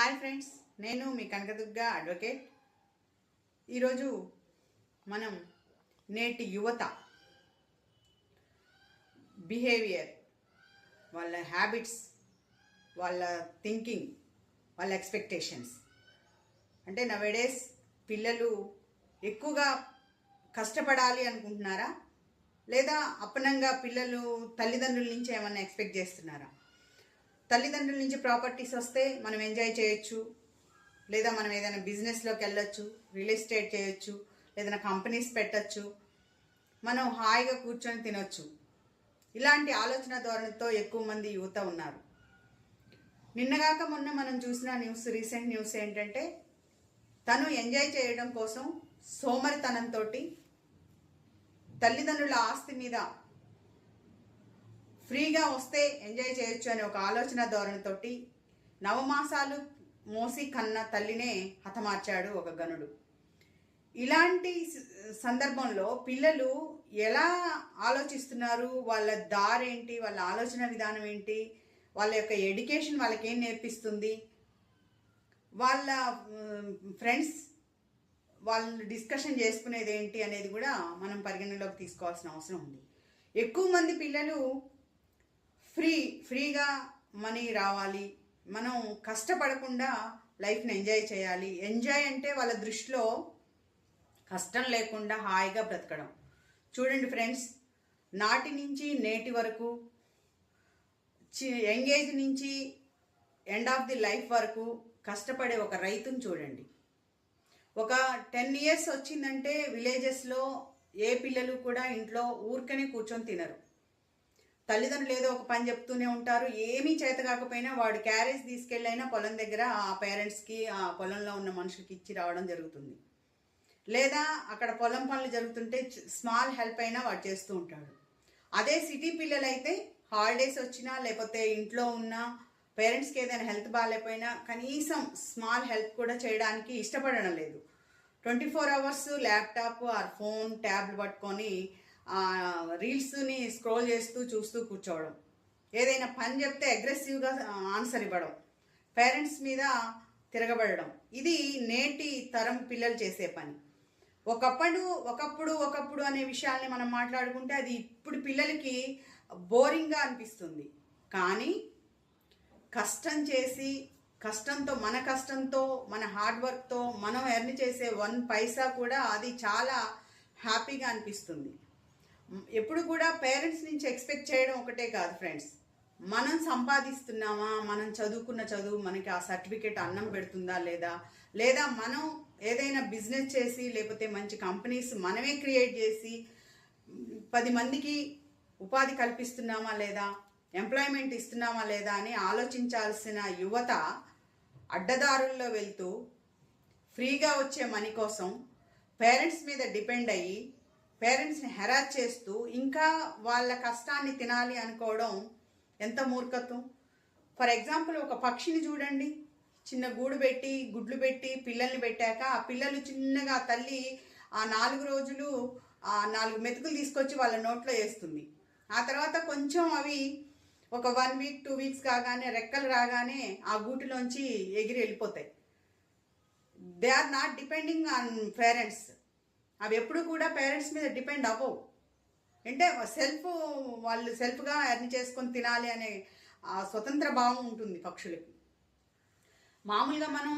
Hi friends నేను మీ Kanakadurga advocate ఈరోజు మనం నేటి యువత బిహేవియర్ వాళ్ళ హ్యాబిట్స్ వాళ్ళ థింకింగ్ వాళ్ళ ఎక్స్పెక్టేషన్స్ అంటే నవేడేస్ పిల్లలు ఎక్కువగా కష్టపడాలి అనుకుంటున్నారా? లేదా అప్పనంగా పిల్లలు తల్లిదండ్రుల నుంచి ఏమైనా ఎక్స్పెక్ట్ చేస్తున్నారా? తల్లిదండ్రుల నుంచి ప్రాపర్టీస్ వస్తే మనం ఎంజాయ్ చేయొచ్చు. లేదా మనం ఏదైనా బిజినెస్లోకి వెళ్ళొచ్చు రియల్ ఎస్టేట్ చేయొచ్చు ఏదైనా కంపెనీస్ పెట్టచ్చు. మనం హాయిగా కూర్చొని తినొచ్చు. ఇలాంటి ఆలోచన ధోరణితో ఎక్కువ మంది యువత ఉన్నారు. నిన్నగాక మొన్న మనం చూసిన న్యూస్ రీసెంట్ న్యూస్ ఏంటంటే తను ఎంజాయ్ చేయడం కోసం సోమరితనంతో తల్లిదండ్రుల ఆస్తి మీద ఫ్రీగా వస్తే ఎంజాయ్ చేయొచ్చు అనే ఒక ఆలోచన ధోరణితోటి నవమాసాలు మోసి కన్న తల్లినే హతమార్చాడు ఒక గనుడు. ఇలాంటి సందర్భంలో పిల్లలు ఎలా ఆలోచిస్తున్నారు? వాళ్ళ దారేంటి? వాళ్ళ ఆలోచన విధానం ఏంటి? వాళ్ళ యొక్క ఎడ్యుకేషన్ వాళ్ళకి ఏం నేర్పిస్తుంది? వాళ్ళ ఫ్రెండ్స్ వాళ్ళు డిస్కషన్ చేసుకునేది ఏంటి అనేది కూడా మనం పరిగణలోకి తీసుకోవాల్సిన అవసరం ఉంది. ఎక్కువ మంది పిల్లలు ఫ్రీ ఫ్రీగా మనీ రావాలి. మనం కష్టపడకుండా లైఫ్ని ఎంజాయ్ చేయాలి. ఎంజాయ్ అంటే వాళ్ళ దృష్టిలో కష్టం లేకుండా హాయిగా బ్రతకడం. చూడండి ఫ్రెండ్స్ నాటి నుంచి నేటి వరకు ఎంగేజ్ నుంచి ఎండ్ ఆఫ్ ది లైఫ్ వరకు కష్టపడే ఒక రైతుని చూడండి. ఒక టెన్ ఇయర్స్ వచ్చిందంటే విలేజెస్లో ఏ పిల్లలు కూడా ఇంట్లో ఊరికనే కూర్చొని తినరు. తల్లిదండ్రులు ఏదో ఒక పని చెప్తూనే ఉంటారు. ఏమీ చేత కాకపోయినా వాడు క్యారేజ్ తీసుకెళ్ళైనా పొలం దగ్గర ఆ పేరెంట్స్కి ఆ పొలంలో ఉన్న మనుషులకి ఇచ్చి రావడం జరుగుతుంది. లేదా అక్కడ పొలం పనులు జరుగుతుంటే స్మాల్ హెల్ప్ అయినా వాడు చేస్తూ ఉంటాడు. అదే సిటీ పిల్లలైతే హాలిడేస్ వచ్చినా లేకపోతే ఇంట్లో ఉన్న పేరెంట్స్కి ఏదైనా హెల్త్ బాగాలేకపోయినా కనీసం స్మాల్ హెల్ప్ కూడా చేయడానికి ఇష్టపడడం లేదు. Twenty four hours laptop or phone ట్యాబ్లు పట్టుకొని రీల్స్ని స్క్రోల్ చేస్తూ చూస్తూ కూర్చోవడం. ఏదైనా పని చెప్తే అగ్రెసివ్గా ఆన్సర్ ఇవ్వడం. పేరెంట్స్ మీద తిరగబడడం. ఇది నేటి తరం పిల్లలు చేసే పని. ఒకప్పుడు ఒకప్పుడు ఒకప్పుడు అనే విషయాల్ని మనం మాట్లాడుకుంటే అది ఇప్పుడు పిల్లలకి బోరింగ్గా అనిపిస్తుంది. కానీ కష్టం చేసి కష్టంతో మన కష్టంతో మన హార్డ్ వర్క్తో మనం ఎర్న్ చేసే వన్ పైసా కూడా అది చాలా హ్యాపీగా అనిపిస్తుంది. ఎప్పుడు కూడా పేరెంట్స్ నుంచి ఎక్స్పెక్ట్ చేయడం ఒకటే కాదు ఫ్రెండ్స్. మనం సంపాదిస్తున్నామా? మనం చదువుకున్న చదువు మనకి ఆ సర్టిఫికేట్ అన్నం పెడుతుందా లేదా? లేదా మనం ఏదైనా బిజినెస్ చేసి లేకపోతే మంచి కంపెనీస్ మనమే క్రియేట్ చేసి పది మందికి ఉపాధి కల్పిస్తున్నామా లేదా? ఎంప్లాయ్మెంట్ ఇస్తున్నామా లేదా అని ఆలోచించాల్సిన యువత అడ్డదారుల్లో వెళ్తూ ఫ్రీగా వచ్చే మనీ కోసం పేరెంట్స్ మీద డిపెండ్ అయ్యి పేరెంట్స్ని హెరాస్ చేస్తూ ఇంకా వాళ్ళ కష్టాన్ని తినాలి అనుకోవడం ఎంత మూర్ఖత్వం? ఫర్ ఎగ్జాంపుల్ ఒక పక్షిని చూడండి. చిన్న గూడు పెట్టి గుడ్లు పెట్టి పిల్లల్ని పెట్టాక ఆ పిల్లలు చిన్నగా తల్లి ఆ నాలుగు రోజులు ఆ నాలుగు మెతుకులు తీసుకొచ్చి వాళ్ళ నోట్లో వేస్తుంది. ఆ తర్వాత కొంచెం అవి ఒక వన్ వీక్ టూ వీక్స్ కాగానే రెక్కలు రాగానే ఆ గూటిలోంచి ఎగిరి వెళ్ళిపోతాయి. They are not depending on parents. అవి ఎప్పుడు కూడా పేరెంట్స్ మీద డిపెండ్ అవ్వవు. అంటే సెల్ఫ్ వాళ్ళు సెల్ఫ్గా ఎర్న్ చేసుకొని తినాలి అనే ఆ స్వతంత్ర భావం ఉంటుంది పక్షులకి. మామూలుగా మనం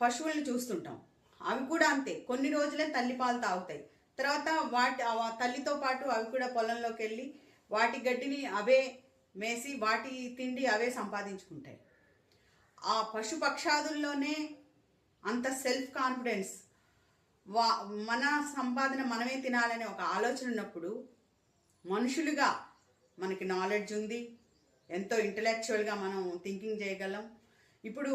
పశువుల్ని చూస్తుంటాం. అవి కూడా అంతే. కొన్ని రోజులే తల్లి పాలు తాగుతాయి. తర్వాత వాటి తల్లితో పాటు అవి కూడా పొలంలోకి వెళ్ళి వాటి గడ్డిని అవే మేసి వాటి తిండి అవే సంపాదించుకుంటాయి. ఆ పశు పక్షాదుల్లోనే అంత సెల్ఫ్ కాన్ఫిడెన్స్ వా మన సంపాదన మనమే తినాలనే ఒక ఆలోచన ఉన్నప్పుడు మనుషులుగా మనకి నాలెడ్జ్ ఉంది ఎంతో ఇంటలెక్చువల్గా మనం థింకింగ్ చేయగలం. ఇప్పుడు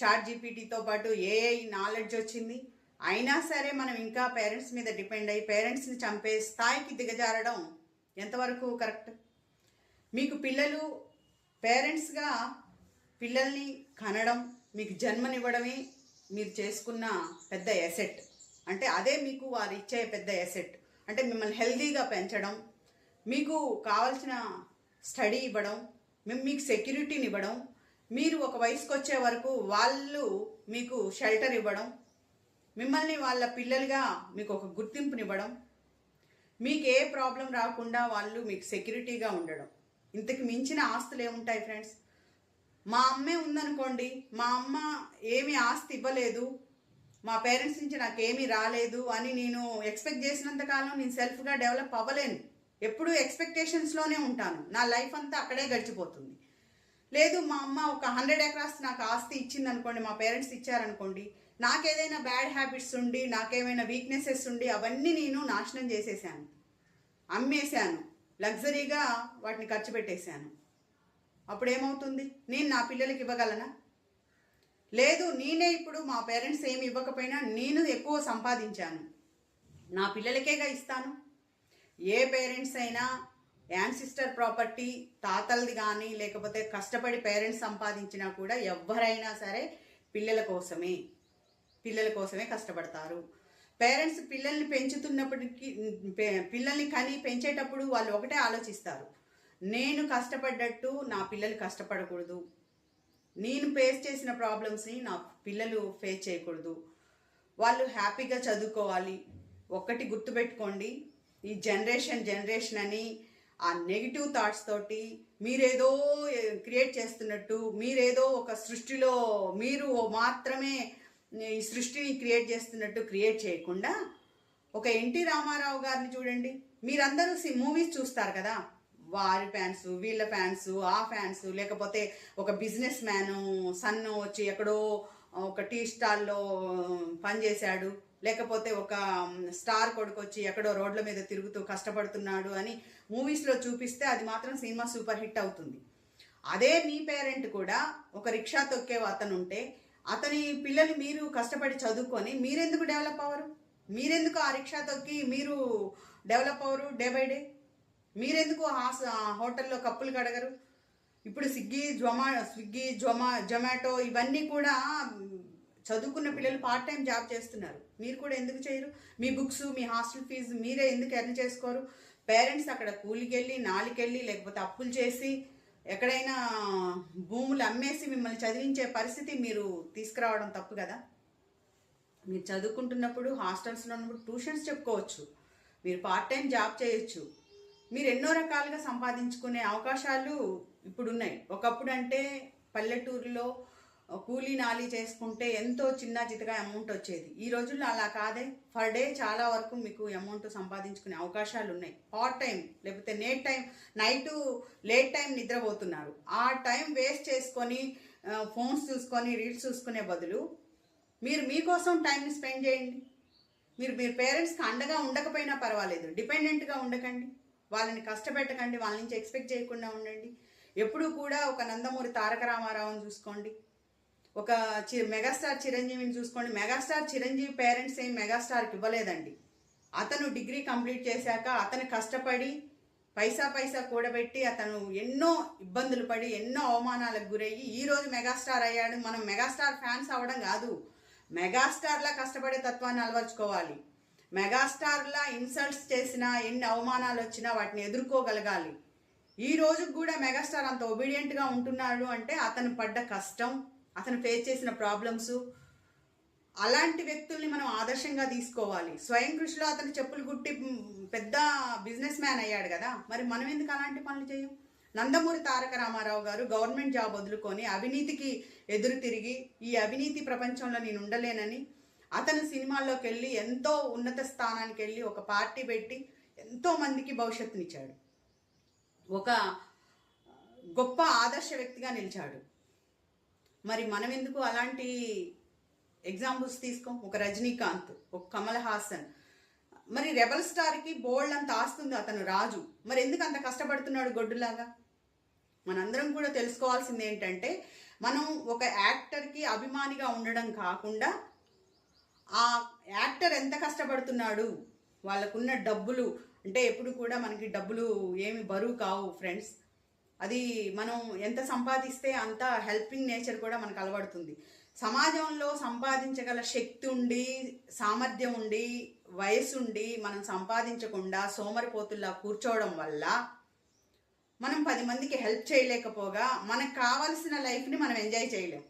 చాట్ జీపీటీతో పాటు ఏఐ నాలెడ్జ్ వచ్చింది. అయినా సరే మనం ఇంకా పేరెంట్స్ మీద డిపెండ్ అయ్యి పేరెంట్స్ని చంపే స్థాయికి దిగజారడం ఎంతవరకు కరెక్ట్ మీకు పిల్లలు పేరెంట్స్గా పిల్లల్ని కనడం మీకు జన్మనివ్వడమే మీరు చేసుకున్న పెద్ద ఎసెట్ అంటే అదే మీకు వారు ఇచ్చే పెద్ద ఎసెట్ అంటే మిమ్మల్ని హెల్తీగా పెంచడం మీకు కావాల్సిన స్టడీ ఇవ్వడం మేము మీకు సెక్యూరిటీని ఇవ్వడం మీరు ఒక వయసుకు వచ్చే వరకు వాళ్ళు మీకు షెల్టర్ ఇవ్వడం మిమ్మల్ని వాళ్ళ పిల్లలుగా మీకు ఒక గుర్తింపునివ్వడం మీకు ఏ ప్రాబ్లం రాకుండా వాళ్ళు మీకు సెక్యూరిటీగా ఉండడం. ఇంతకు మించిన ఆస్తులు ఏముంటాయి ఫ్రెండ్స్ మా అమ్మే ఉందనుకోండి మా అమ్మ ఏమి ఆస్తి ఇవ్వలేదు మా పేరెంట్స్ నుంచి నాకు ఏమీ రాలేదు అని నేను ఎక్స్పెక్ట్ చేసినంత కాలం నేను సెల్ఫ్గా డెవలప్ అవ్వలేను. ఎప్పుడు ఎక్స్పెక్టేషన్స్లోనే ఉంటాను. నా లైఫ్ అంతా అక్కడే గడిచిపోతుంది. లేదు మా అమ్మ ఒక హండ్రెడ్ ఎకరాస్ నాకు ఆస్తి ఇచ్చింది అనుకోండి మా పేరెంట్స్ ఇచ్చారనుకోండి నాకేదైనా బ్యాడ్ హ్యాబిట్స్ ఉండి నాకేమైనా వీక్నెసెస్ ఉండి అవన్నీ నేను నాశనం చేసేసాను. అమ్మేశాను. లగ్జరీగా వాటిని ఖర్చు పెట్టేశాను. అప్పుడు ఏమవుతుంది నేను నా పిల్లలకి ఇవ్వగలనా? లేదు నేనే ఇప్పుడు మా పేరెంట్స్ ఏమి ఇవ్వకపోయినా నేను ఎక్కువ సంపాదించాను. నా పిల్లలకేగా ఇస్తాను? ఏ పేరెంట్స్ అయినా యాన్సిస్టర్ ప్రాపర్టీ తాతలది కానీ లేకపోతే కష్టపడి పేరెంట్స్ సంపాదించినా కూడా ఎవరైనా సరే పిల్లల కోసమే పిల్లల కోసమే కష్టపడతారు. పేరెంట్స్ పిల్లల్ని పెంచుతున్నప్పటికీ పిల్లల్ని కని పెంచేటప్పుడు వాళ్ళు ఒకటే ఆలోచిస్తారు. నేను కష్టపడ్డట్టు నా పిల్లలు కష్టపడకూడదు. నేను ఫేస్ చేసిన ప్రాబ్లమ్స్ని నా పిల్లలు ఫేస్ చేయకూడదు. వాళ్ళు హ్యాపీగా చదువుకోవాలి. ఒక్కటి గుర్తుపెట్టుకోండి. ఈ జనరేషన్ జనరేషన్ అని ఆ నెగిటివ్ థాట్స్ తోటి మీరేదో క్రియేట్ చేస్తున్నట్టు మీరేదో ఒక సృష్టిలో మీరు మాత్రమే ఈ సృష్టిని క్రియేట్ చేస్తున్నట్టు క్రియేట్ చేయకుండా ఒక ఎన్టీ రామారావు గారిని చూడండి. మీరందరూ మూవీస్ చూస్తారు కదా? వారి ఫ్యాన్స్ వీళ్ళ ఫ్యాన్స్ ఆ ఫ్యాన్స్ లేకపోతే ఒక బిజినెస్ మ్యాన్ సన్ వచ్చి ఎక్కడో ఒక టీ స్టాల్లో పనిచేశాడు లేకపోతే ఒక స్టార్ కొడుకు వచ్చి ఎక్కడో రోడ్ల మీద తిరుగుతూ కష్టపడుతున్నాడు అని మూవీస్లో చూపిస్తే అది మాత్రం సినిమా సూపర్ హిట్ అవుతుంది. అదే మీ పేరెంట్ కూడా ఒక రిక్షా తొక్కే అతను ఉంటే అతని పిల్లలు మీరు కష్టపడి చదువుకొని మీరెందుకు డెవలప్ అవ్వరు? మీరెందుకు ఆ రిక్షా తొక్కి మీరు డెవలప్ అవ్వరు డే బై డే మీరెందుకు హాస్ హోటల్లో కప్పులు కడగరు? ఇప్పుడు స్విగ్గీ జొమా స్విగ్గీ జొమా జొమాటో ఇవన్నీ కూడా చదువుకున్న పిల్లలు పార్ట్ టైం జాబ్ చేస్తున్నారు. మీరు కూడా ఎందుకు చేయరు? మీ బుక్స్ మీ హాస్టల్ ఫీజు మీరే ఎందుకు ఎర్న్ చేసుకోరు? పేరెంట్స్ అక్కడ కూలికెళ్ళి నాలికెళ్ళి లేకపోతే అప్పులు చేసి ఎక్కడైనా భూములు అమ్మేసి మిమ్మల్ని చదివించే పరిస్థితి మీరు తీసుకురావడం తప్పు కదా? మీరు చదువుకుంటున్నప్పుడు హాస్టల్స్లో ఉన్నప్పుడు ట్యూషన్స్ చెప్పుకోవచ్చు. మీరు పార్ట్ టైం జాబ్ చేయొచ్చు. మీరు ఎన్నో రకాలుగా సంపాదించుకునే అవకాశాలు ఇప్పుడు ఉన్నాయి ఒకప్పుడు అంటే పల్లెటూరులో కూలీ నాలి చేసుకుంటే ఎంతో చిన్న చితగా అమౌంట్ వచ్చేది. ఈ రోజుల్లో అలా కాదే. పర్ డే చాలా వరకు మీకు అమౌంట్ సంపాదించుకునే అవకాశాలు ఉన్నాయి పార్ట్ టైం లేకపోతే నేట్ టైం నైట్ లేట్ టైం నిద్రపోతున్నారు. ఆ టైం వేస్ట్ చేసుకొని ఫోన్స్ చూసుకొని రీల్స్ చూసుకునే బదులు మీరు మీకోసం టైంని స్పెండ్ చేయండి. మీరు మీరు పేరెంట్స్కి అండగా ఉండకపోయినా పర్వాలేదు. డిపెండెంట్గా ఉండకండి. వాళ్ళని కష్టపెట్టకండి వాళ్ళ నుంచి ఎక్స్పెక్ట్ చేయకుండా ఉండండి. ఎప్పుడూ కూడా ఒక నందమూరి తారక రామారావుని చూసుకోండి. ఒక చి మెగాస్టార్ చిరంజీవిని చూసుకోండి. మెగాస్టార్ చిరంజీవి పేరెంట్స్ ఏం మెగాస్టార్కి ఇవ్వలేదండి. అతను డిగ్రీ కంప్లీట్ చేశాక అతను కష్టపడి పైసా పైసా కూడబెట్టి అతను ఎన్నో ఇబ్బందులు పడి ఎన్నో అవమానాలకు గురయ్యి ఈరోజు మెగాస్టార్ అయ్యాడు. మనం మెగాస్టార్ ఫ్యాన్స్ అవ్వడం కాదు. మెగాస్టార్లా కష్టపడే తత్వాన్ని అలవర్చుకోవాలి. మెగాస్టార్లా ఇన్సల్ట్స్ చేసినా ఎన్ని అవమానాలు వచ్చినా వాటిని ఎదుర్కోగలగాలి. ఈ రోజుకు కూడా మెగాస్టార్ అంత ఒబీడియంట్గా ఉంటున్నాడు అంటే అతను పడ్డ కష్టం అతను ఫేస్ చేసిన ప్రాబ్లమ్స్. అలాంటి వ్యక్తుల్ని మనం ఆదర్శంగా తీసుకోవాలి. స్వయం కృషిలో అతను చెప్పులు కుట్టి పెద్ద బిజినెస్ మ్యాన్ అయ్యాడు కదా. మరి మనం ఎందుకు అలాంటి పనులు చేయం? నందమూరి తారక రామారావు గారు గవర్నమెంట్ జాబ్ వదులుకొని అవినీతికి ఎదురు తిరిగి ఈ అవినీతి ప్రపంచంలో నేను ఉండలేనని అతను సినిమాల్లోకి వెళ్ళి ఎంతో ఉన్నత స్థానానికి వెళ్ళి ఒక పార్టీ పెట్టి ఎంతోమందికి భవిష్యత్తునిచ్చాడు. ఒక గొప్ప ఆదర్శ వ్యక్తిగా నిలిచాడు. మరి మనం ఎందుకు అలాంటి ఎగ్జాంపుల్స్ తీసుకోం? ఒక రజనీకాంత్ ఒక కమల్ హాసన్. మరి రెబల్ స్టార్కి బోల్డ్ అంత ఆస్తుంది అతను రాజు. మరి ఎందుకు అంత కష్టపడుతున్నాడు గొడ్డులాగా? మనందరం కూడా తెలుసుకోవాల్సింది ఏంటంటే మనం ఒక యాక్టర్కి అభిమానిగా ఉండడం కాకుండా ఆ యాక్టర్ ఎంత కష్టపడుతున్నాడు? వాళ్ళకున్న డబ్బులు అంటే ఎప్పుడు కూడా మనకి డబ్బులు ఏమి బరువు కావు ఫ్రెండ్స్. అది మనం ఎంత సంపాదిస్తే అంత హెల్పింగ్ నేచర్ కూడా మనకు అలవడుతుంది. సమాజంలో సంపాదించగల శక్తి ఉండి సామర్థ్యం ఉండి వయసు ఉండి మనం సంపాదించకుండా సోమరిపోతుల్లా కూర్చోవడం వల్ల మనం పది మందికి హెల్ప్ చేయలేకపోగా మనకు కావాల్సిన లైఫ్ని మనం ఎంజాయ్ చేయలేం.